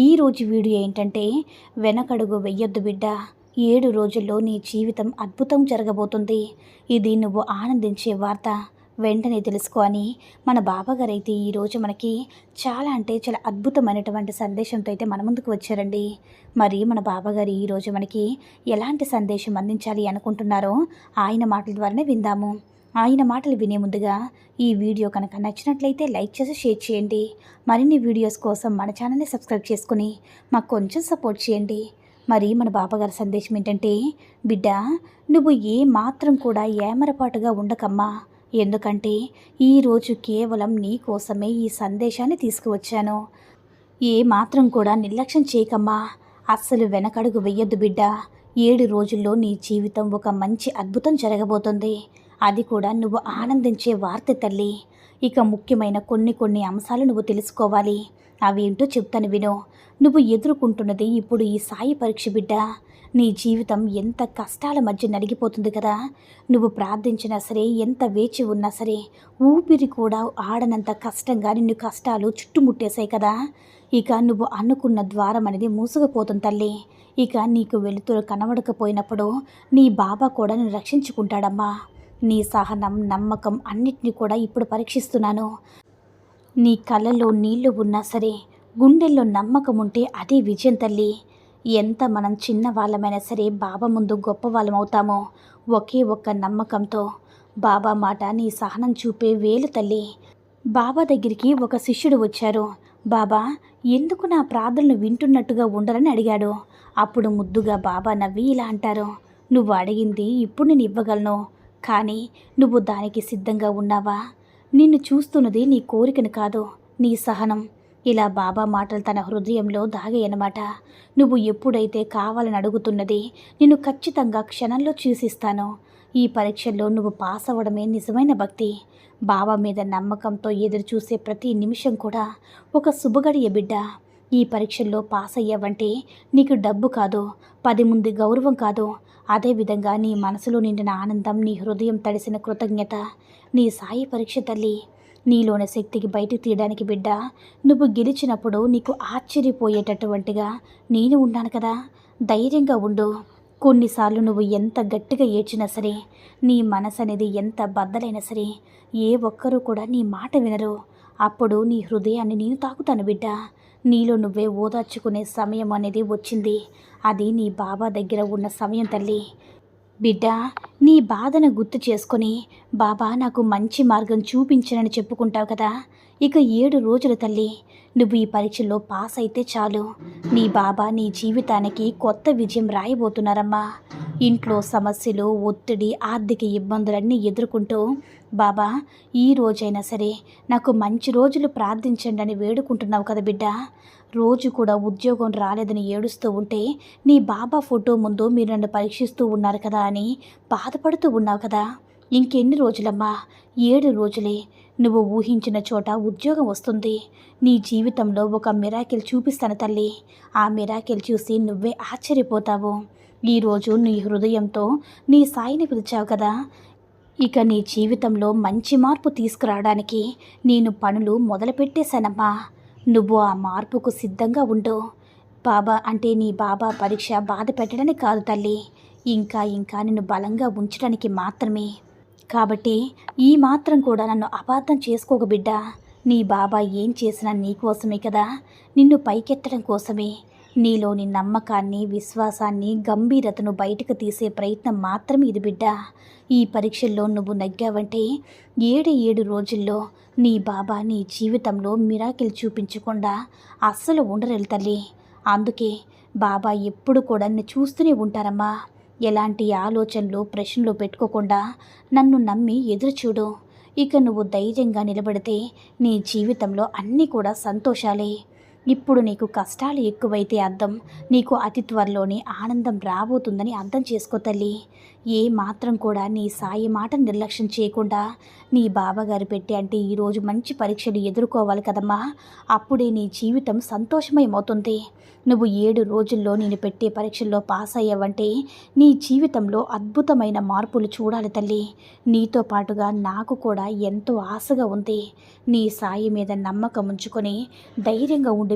ఈరోజు వీడియో ఏంటంటే వెనకడుగు వెయ్యొద్దు బిడ్డ. ఏడు రోజుల్లో నీ జీవితం అద్భుతం జరగబోతుంది. ఇది నువ్వు ఆనందించే వార్త. వెంటనే తెలుసుకో అని మన బాబాగారు అయితే ఈరోజు మనకి చాలా అంటే చాలా అద్భుతమైనటువంటి సందేశంతో అయితే మన ముందుకు వచ్చారండి. మరి మన బాబాగారు ఈరోజు మనకి ఎలాంటి సందేశం అందించాలి అనుకుంటున్నారో ఆయన మాటల ద్వారానే విందాము. ఆయన మాటలు వినే ముందుగా ఈ వీడియో కనుక నచ్చినట్లయితే లైక్ చేసి షేర్ చేయండి. మరిన్ని వీడియోస్ కోసం మన ఛానల్ని సబ్స్క్రైబ్ చేసుకుని మాకు కొంచెం సపోర్ట్ చేయండి. మరి మన బాబాగారి సందేశం ఏంటంటే బిడ్డ నువ్వు ఏ మాత్రం కూడా ఏమరపాటుగా ఉండకమ్మా. ఎందుకంటే ఈరోజు కేవలం నీ కోసమే ఈ సందేశాన్ని తీసుకువచ్చాను. ఏ మాత్రం కూడా నిర్లక్ష్యం చేయకమ్మా. అస్సలు వెనకడుగు వెయ్యొద్దు బిడ్డ. ఏడు రోజుల్లో నీ జీవితం ఒక మంచి అద్భుతం జరగబోతుంది. అది కూడా నువ్వు ఆనందించే వార్త తల్లి. ఇక ముఖ్యమైన కొన్ని కొన్ని అంశాలు నువ్వు తెలుసుకోవాలి. అవేంటో చెప్తాను విను. నువ్వు ఎదుర్కొంటున్నది ఇప్పుడు ఈ సాయి పరీక్ష బిడ్డ. నీ జీవితం ఎంత కష్టాల మధ్య నలిగిపోతుంది కదా. నువ్వు ప్రార్థించినా సరే ఎంత వేచి ఉన్నా సరే ఊపిరి కూడా ఆడనంత కష్టంగా నిన్ను కష్టాలు చుట్టుముట్టేశాయి కదా. ఇక నువ్వు అనుకున్న ద్వారం అనేది మూసుకుపోతుంది తల్లి. ఇక నీకు వెలుతురు కనబడకపోయినప్పుడు నీ బాబా కూడా నిన్ను రక్షించుకుంటాడమ్మా. నీ సహనం నమ్మకం అన్నిటినీ కూడా ఇప్పుడు పరీక్షిస్తున్నాను. నీ కళ్ళలో నీళ్ళు ఉన్నా సరే గుండెల్లో నమ్మకం ఉంటే అదే విజయం తల్లి. ఎంత మనం చిన్న వాళ్ళమైనా సరే బాబా ముందు గొప్ప వాళ్ళమవుతామో ఒకే ఒక్క నమ్మకంతో. బాబా మాట నీ సహనం చూపే వేలు తల్లి. బాబా దగ్గరికి ఒక శిష్యుడు వచ్చారు. బాబా ఎందుకు నా ప్రార్థనలు వింటున్నట్టుగా ఉండరని అడిగాడు. అప్పుడు ముద్దుగా బాబా నవ్వి ఇలా అంటారు. నువ్వు అడిగింది ఇప్పుడు నేను ఇవ్వగలను. కానీ నువ్వు దానికి సిద్ధంగా ఉన్నావా? నిన్ను చూస్తున్నది నీ కోరికను కాదు నీ సహనం. ఇలా బాబా మాటలు తన హృదయంలో దాగాయనమాట. నువ్వు ఎప్పుడైతే కావాలని అడుగుతున్నది నిన్ను ఖచ్చితంగా క్షణంలో చూసిస్తాను. ఈ పరీక్షల్లో నువ్వు పాస్ అవ్వడమే నిజమైన భక్తి. బాబా మీద నమ్మకంతో ఎదురు చూసే ప్రతి నిమిషం కూడా ఒక శుభగడియ బిడ్డ. ఈ పరీక్షల్లో పాస్ అయ్యావంటే నీకు డబ్బు కాదు పది మంది గౌరవం కాదు అదేవిధంగా నీ మనసులో నిండిన ఆనందం నీ హృదయం తడిసిన కృతజ్ఞత నీ సాయి పరీక్ష తల్లి నీలోని శక్తికి బయటికి తీయడానికి బిడ్డ నువ్వు గెలిచినప్పుడు నీకు ఆశ్చర్యపోయేటటువంటిగా నేను ఉన్నాను కదా. ధైర్యంగా ఉండు. కొన్నిసార్లు నువ్వు ఎంత గట్టిగా ఏడ్చినా సరే నీ మనసు అనేది ఎంత బద్దలైనా సరే ఏ ఒక్కరూ కూడా నీ మాట వినరు. అప్పుడు నీ హృదయాన్ని నేను తాకుతాను బిడ్డ. నీలో నువ్వే ఓదార్చుకునే సమయం అనేది వచ్చింది. అది నీ బాబా దగ్గర ఉన్న సమయం తల్లి. బిడ్డ నీ బాధను గుర్తు చేసుకొని బాబా నాకు మంచి మార్గం చూపించనని చెప్పుకుంటావు కదా. ఇక ఏడు రోజుల తల్లి. నువ్వు ఈ పరీక్షలో పాస్ అయితే చాలు. నీ బాబా నీ జీవితానికి కొత్త విజయం రాయబోతున్నారమ్మా. ఇంట్లో సమస్యలు ఒత్తిడి ఆర్థిక ఇబ్బందులన్నీ ఎదుర్కొంటూ బాబా ఈ రోజైనా సరే నాకు మంచి రోజులు ప్రార్థించండి అని వేడుకుంటున్నావు కదా బిడ్డ. రోజు కూడా ఉద్యోగం రాలేదని ఏడుస్తూ ఉంటే నీ బాబా ఫోటో ముందు మీరు నన్ను పరీక్షిస్తూ ఉన్నారు కదా అని బాధపడుతూ ఉన్నావు కదా. ఇంకెన్ని రోజులమ్మా ఏడు రోజులే నువ్వు ఊహించిన చోట ఉద్యోగం వస్తుంది. నీ జీవితంలో ఒక మిరాకిల్ చూపిస్తాను తల్లి. ఆ మిరాకిల్ చూసి నువ్వే ఆశ్చర్యపోతావు. ఈరోజు నీ హృదయంతో నీ సాయిని పిలిచావు కదా. ఇక నీ జీవితంలో మంచి మార్పు తీసుకురావడానికి నేను పనులు మొదలుపెట్టేశానమ్మా. నువ్వు ఆ మార్పుకు సిద్ధంగా ఉండు. బాబా అంటే నీ బాబా పరీక్ష బాధ పెట్టడానికి కాదు తల్లి. ఇంకా ఇంకా నిన్ను బలంగా ఉంచడానికి మాత్రమే. కాబట్టి ఈ మాత్రం కూడా నన్ను అపార్థం చేసుకోక బిడ్డ. నీ బాబా ఏం చేసినా నీకోసమే కదా. నిన్ను పైకెత్తడం కోసమే. నీలోని నమ్మకాన్ని విశ్వాసాన్ని గంభీరతను బయటకు తీసే ప్రయత్నం మాత్రం ఇది బిడ్డ. ఈ పరీక్షల్లో నువ్వు నగ్గావంటే ఏడు ఏడు రోజుల్లో నీ బాబా నీ జీవితంలో మిరాకిల్ చూపించకుండా అస్సలు ఉండరు తల్లి. అందుకే బాబా ఎప్పుడు కూడా నన్ను చూస్తూనే ఉంటారమ్మా. ఎలాంటి ఆలోచనలు ప్రశ్నలు పెట్టుకోకుండా నన్ను నమ్మి ఎదురుచూడు ఇక నువ్వు ధైర్యంగా నిలబడితే నీ జీవితంలో అన్నీ కూడా సంతోషాలే. ఇప్పుడు నీకు కష్టాలు ఎక్కువైతే అర్థం. నీకు అతి త్వరలోనే ఆనందం రాబోతుందని అర్థం చేసుకో తల్లి. ఏ మాత్రం కూడా నీ సాయి మాట నిర్లక్ష్యం చేయకుండా నీ బాబాగారు పెట్టి అంటే ఈరోజు మంచి పరీక్షలు ఎదుర్కోవాలి కదమ్మా. అప్పుడే నీ జీవితం సంతోషమయమవుతుంది. నువ్వు ఏడు రోజుల్లో నేను పెట్టే పరీక్షల్లో పాస్ అయ్యావంటే నీ జీవితంలో అద్భుతమైన మార్పులు చూడాలి తల్లి. నీతో పాటుగా నాకు కూడా ఎంతో ఆశగా ఉంది. నీ సాయి మీద నమ్మకం ఉంచుకొని ధైర్యంగా ఉండి